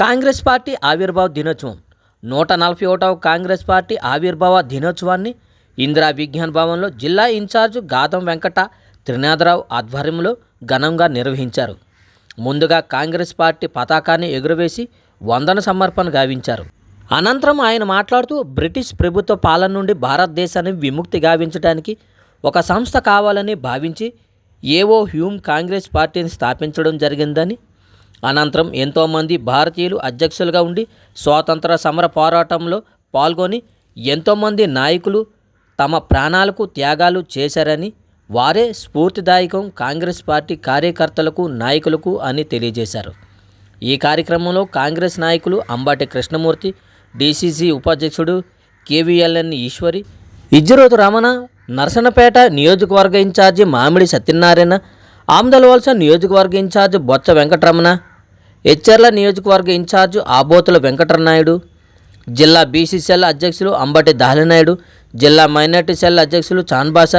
Congress party ఆవిర్భావ దినోత్సవం. నూట నలభై ఒకటవ కాంగ్రెస్ పార్టీ ఆవిర్భావ దినోత్సవాన్ని ఇందిరా విజ్ఞాన్ భవన్లో జిల్లా ఇన్ఛార్జ్ గాదం వెంకట త్రినాథరావు ఆధ్వర్యంలో ఘనంగా నిర్వహించారు. ముందుగా కాంగ్రెస్ పార్టీ పతాకాన్ని ఎగురవేసి వందన సమర్పణ గావించారు. అనంతరం ఆయన మాట్లాడుతూ బ్రిటిష్ ప్రభుత్వ పాలన నుండి భారతదేశాన్ని విముక్తి గావించడానికి ఒక సంస్థ కావాలని భావించి ఏవో హ్యూమ్ కాంగ్రెస్ పార్టీని స్థాపించడం జరిగిందని అనంతరం ఎంతోమంది భారతీయులు అధ్యక్షులుగా ఉండి స్వాతంత్ర సమర పోరాటంలో పాల్గొని ఎంతోమంది నాయకులు తమ ప్రాణాలకు త్యాగాలు చేశారని వారే స్ఫూర్తిదాయకం కాంగ్రెస్ పార్టీ కార్యకర్తలకు నాయకులకు అని తెలియజేశారు. ఈ కార్యక్రమంలో కాంగ్రెస్ నాయకులు అంబాటి కృష్ణమూర్తి డీసీసీ ఉపాధ్యక్షుడు కేవీఎల్ఎన్ ఈశ్వరి ఇజ్జరోతు రమణ నరసనపేట నియోజకవర్గ ఇన్ఛార్జి మామిడి సత్యనారాయణ ఆమ్దలవలస నియోజకవర్గ ఇన్ఛార్జ్ బొత్స వెంకటరమణ హెచ్ఆర్ల నియోజకవర్గ ఇన్ఛార్జ్ ఆబోతుల వెంకటరనాయుడు జిల్లా బీసీ సెల్ అధ్యక్షులు అంబటి దాలినాయుడు జిల్లా మైనార్టీ సెల్ అధ్యక్షులు Chanbasha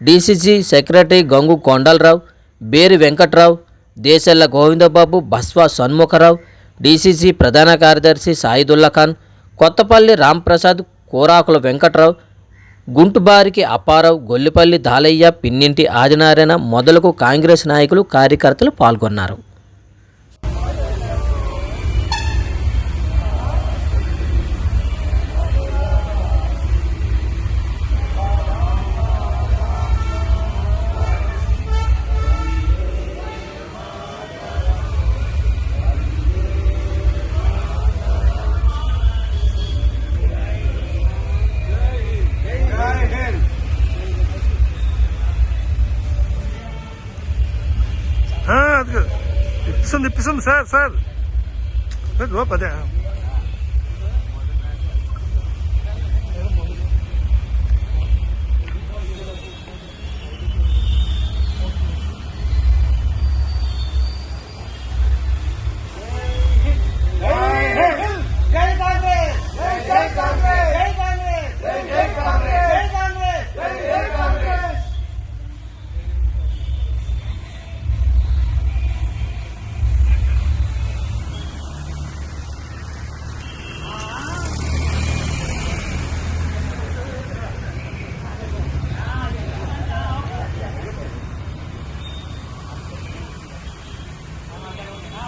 DCC secretary Gangu Kondalarao Beri Venkatrao Desella Govindababu Baswa Shanmukharao DCC ప్రధాన కార్యదర్శి సాయిదుల్లా ఖాన్ కొత్తపల్లి రాంప్రసాద్ కోరాకుల వెంకట్రావు గుంటుబారికి అప్పారావు గొల్లిపల్లి దాలయ్య పిన్నింటి ఆదినారాయణ మొదలకు కాంగ్రెస్ నాయకులు కార్యకర్తలు పాల్గొన్నారు. Ha, dikkat. Pisan sai, sar sar. Ne dua pada.